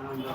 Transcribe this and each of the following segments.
আনন্দ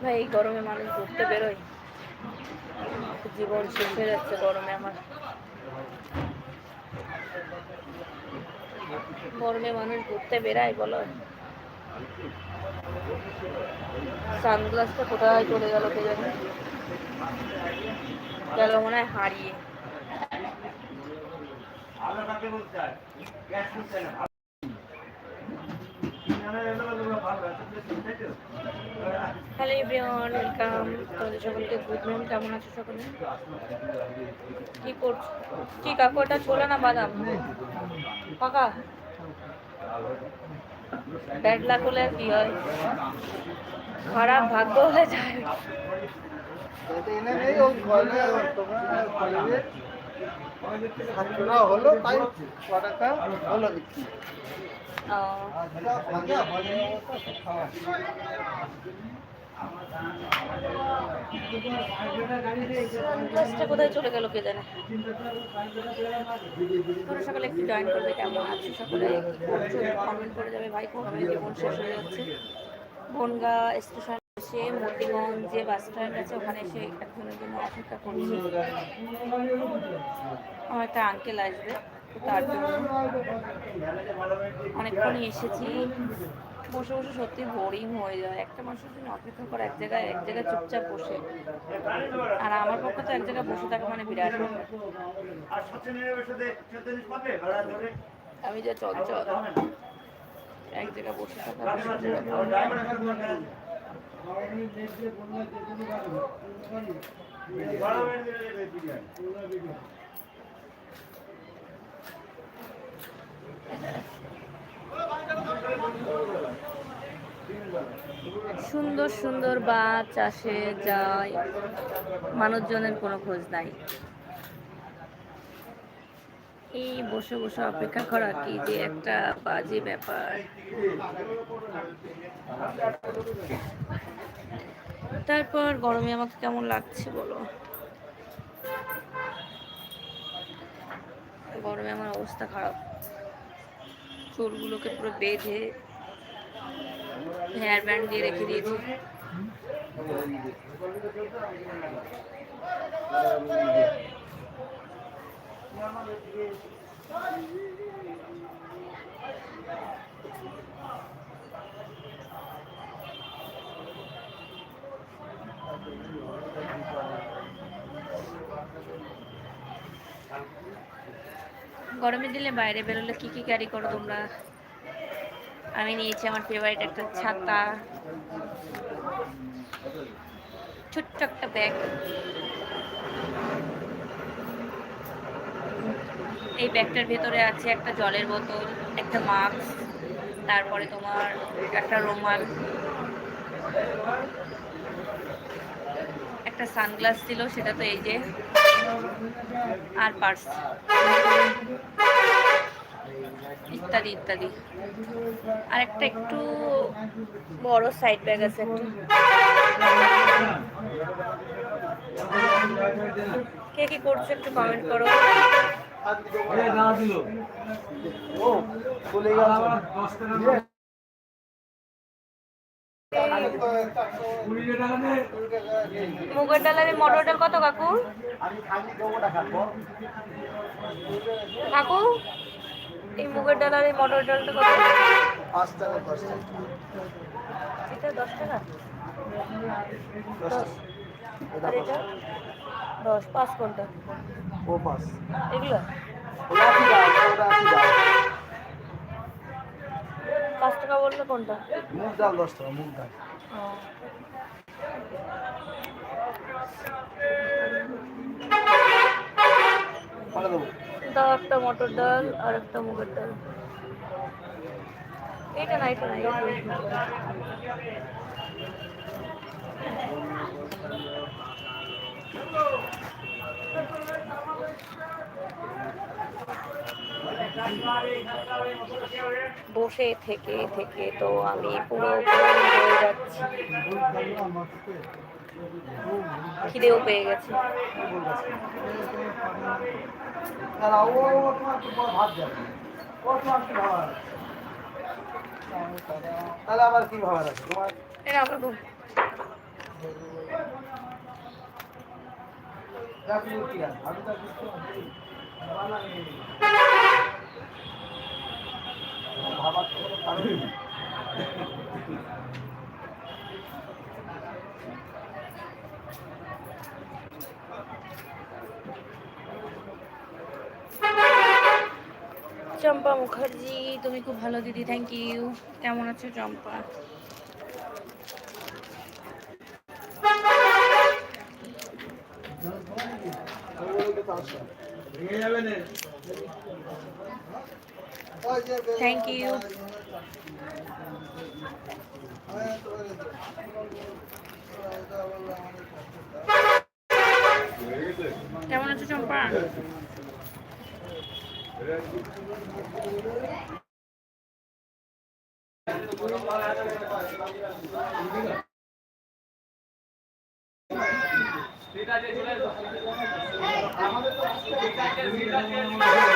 ভাই এই গরমে মানুষ ঘুরতে বেরোয়। জীবন শেষ হয়ে যাচ্ছে গরমে আমার। গরমে মানুষ ঘুরতে বেড়ায়, বলো। সানগ্লাসটা কোথায় চলে গেল কে জানে? গেল মনে হয় হারিয়ে। হ্যালো এভরিওয়ান ওয়েলকাম তোমাদের সকলকে গুড মর্নিং কেমন আছো সকলে? কি করছ? কি কাকু এটা ছোলা না বাদাম? পাকা? ব্যাড লাক হলে কি হয়? খারাপ ভাগ্য হলে যায়। ও, কোথায় চলে গেল কে জানে? তোমরা সকালে একটু জয়েন করবে কেমন আছো সকলে? কমেন্ট করে যাবে ভাই গরমে জীবন শেষ হয়ে যাচ্ছে। বনগা স্টেশন এসে মতিগঞ্জ যে বাস স্ট্যান্ড আছে, ওখানে এসে একজনের জন্য অপেক্ষা করছি আমার একটা আঙ্কেল আসবে তার জন্য অনেকক্ষণই এসেছি বসে বসে সত্যি বোরিং হয়ে যায় একটা মানুষের জন্য অপেক্ষা করে, এক জায়গায় এক জায়গায় চুপচাপ বসে আর আমার পক্ষে তো এক জায়গায় বসে থাকা মানে বিরাট। আমি যে চঞ্চল, এক জায়গায় বসে থাকা ব্যাপার। সুন্দর সুন্দর বাস আসে যায়। মানুষজনের কোনো খোঁজ নাই। এই বসে বসে অপেক্ষা করা কি যে একটা বাজে ব্যাপার? তারপর গরমে আমাকে কেমন লাগছে বলো? গরমে আমার অবস্থা খারাপ। চুলগুলোকে পুরো বেঁধে হেয়ার ব্যান্ড দিয়ে রেখে দিয়েছি। গরমের দিনে বাইরে বেরোলে কি কি ক্যারি করো তোমরা? আমি নিয়েছি আমার ফেভারিট একটা ছাতা। ছোট্ট একটা ব্যাগ এই ব্যাগটার ভেতরে আছে একটা জলের বোতল, একটা মাস্ক তারপরে তোমার একটা রুমাল। একটা সানগ্লাস ছিল, সেটা তো এই যে, আর পার্স। ইত্যাদি ইত্যাদি। আর একটা একটু বড় সাইড ব্যাগ আছে একটা। কে কি করছ একটু কমেন্ট করো। ও, চলে গেছে মুগের ডালের মটর ডাল কত কাকু? কাকু, এই মুগের ডাল আর এই মটর ডালটা কত? এটা দশ টাকা? আর এটা? দশ, পাঁচ কোনটা? ও পাঁচ এগুলো? পাঁচ টাকা বললে কোনটা? মুগ ডাল দশ টাকা, মুগ ডাল। দাও একটা মটর ডাল আর একটা মুগের ডাল। এটা না এটা না বসে থেকে থেকে তো আমি পুরো হয়ে যাচ্ছি। খিদেও পেয়ে গেছে। আবার কি ভাবা আছে তোমার কি মুখার্জি তুমি খুব ভালো দিদি থ্যাংক ইউ কেমন আছো চম্পা? থ্যাংক ইউ কেমন আছো চম্পা আমি বলি তো পাঁচশো। ওই যে বে- থ্যাংক ইউ কেমন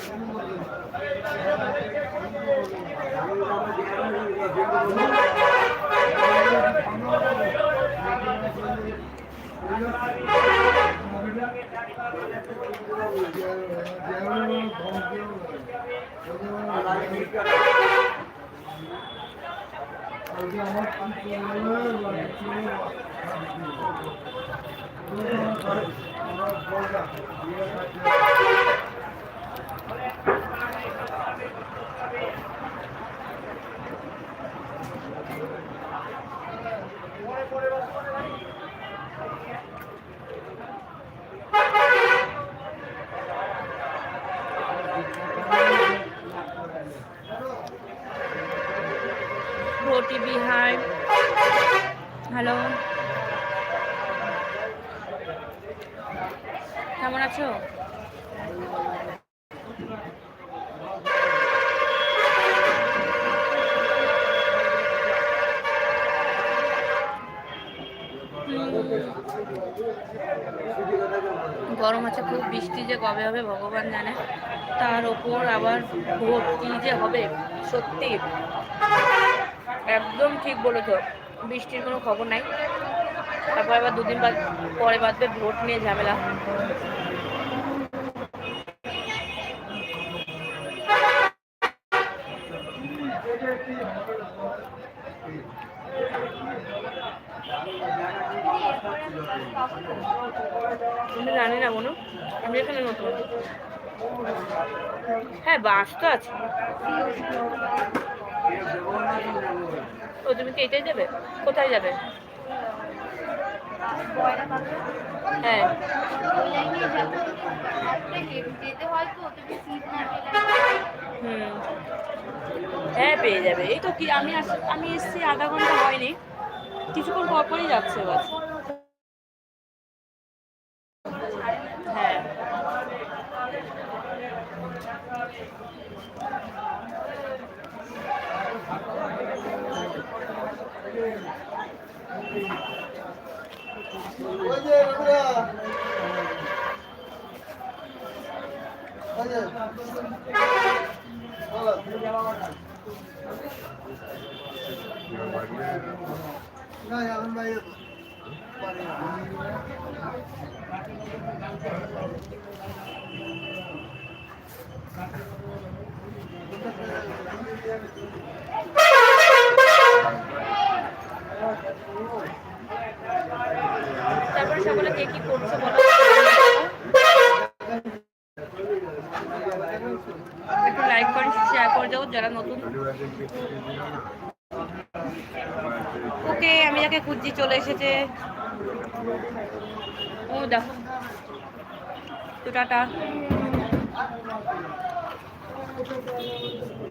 Plastic পাই। রোটি বিহার। হ্যালো। কেমন আছো? গরম আছে, খুব বৃষ্টি যে কবে হবে ভগবান জানে। তার ওপর আবার ভোট কি যে হবে, সত্যি একদম ঠিক বলেছ, বৃষ্টির কোনো খবর নাই। তারপর আবার দুদিন বাদ, পরে বাদবে ভোট নিয়ে ঝামেলা। জানি না মনে। আমি এখানে নতুন। হ্যাঁ বাস তো আছে। ও, তুমি কি এটাই যাবে কোথায় যাবে? হ্যাঁ। হুম। হ্যাঁ পেয়ে যাবে। এই তো কি, আমি আমি এসেছি আধা ঘণ্টা হয়নি। কিছুক্ষণ পর পরই যাচ্ছে বাস হ্যাঁ ওই যে রবিরা ওই যে বলো না এখন ভাই পারি না তারপরে কে কি করছে বলো? একটু লাইক করে শেয়ার যারা নতুন। ওকে, আমি যাকে খুঁজছি চলে এসেছে। ও দেখো। তো টাটা। Gracias.